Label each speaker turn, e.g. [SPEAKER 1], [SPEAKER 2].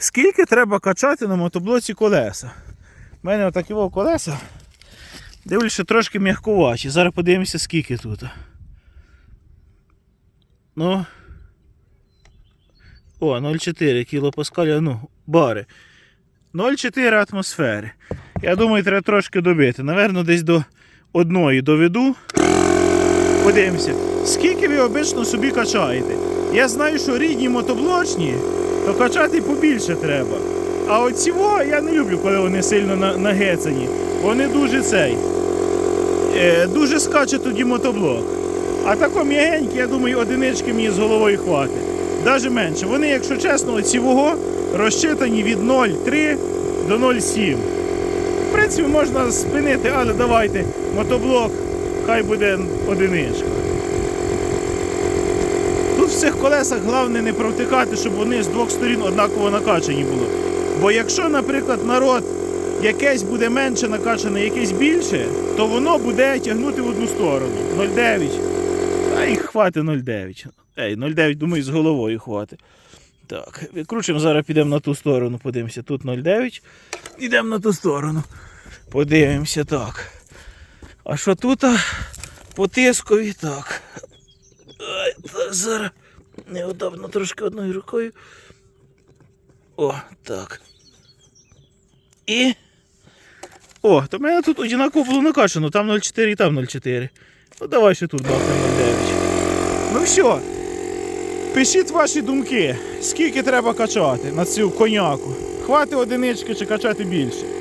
[SPEAKER 1] Скільки треба качати на мотоблоці колеса? У мене отакі колеса. Дивлюся, трошки м'якувачі. Зараз подивимося, скільки тут. Ну. О, 0,4 кілопаскаля, ну, бари. 0,4 атмосфери. Я думаю, треба трошки добити. Наверно, десь до одної доведу. Подивимося, скільки ви обично собі качаєте. Я знаю, що рідні мотоблочні, то качати побільше треба. А оці во, я не люблю, коли вони сильно на- нагецані. Вони дуже цей. Е, дуже скаче тоді мотоблок. А тако м'ягенькі, я думаю, одинички мені з головою хватить. Навіть менше. Вони, якщо чесно, оці вого розчитані від 0,3 до 0,7. В принципі, можна спинити, але давайте мотоблок, хай буде одиничка. Цих колесах головне не провтикати, щоб вони з двох сторін однаково накачані були. Бо якщо, наприклад, народ якесь буде менше накачане, якесь більше, то воно буде тягнути в одну сторону. 0,9. А їх хватить 0,9. Ей, 0,9, думаю, з головою хватить. Так, викручуємо, зараз підемо на ту сторону, подивимося. Тут 0,9. Йдемо на ту сторону. Подивимося так. А що тут? По тискові так. Ай, зараз неудобно трошки одною рукою. О, так. І. О, то в мене тут однаково було накачано, там 0,4 і там 0,4. Ну давай ще тут бахнемо 0,9. Ну все. Пишіть ваші думки, скільки треба качати на цю коняку. Хватить одинички чи качати більше.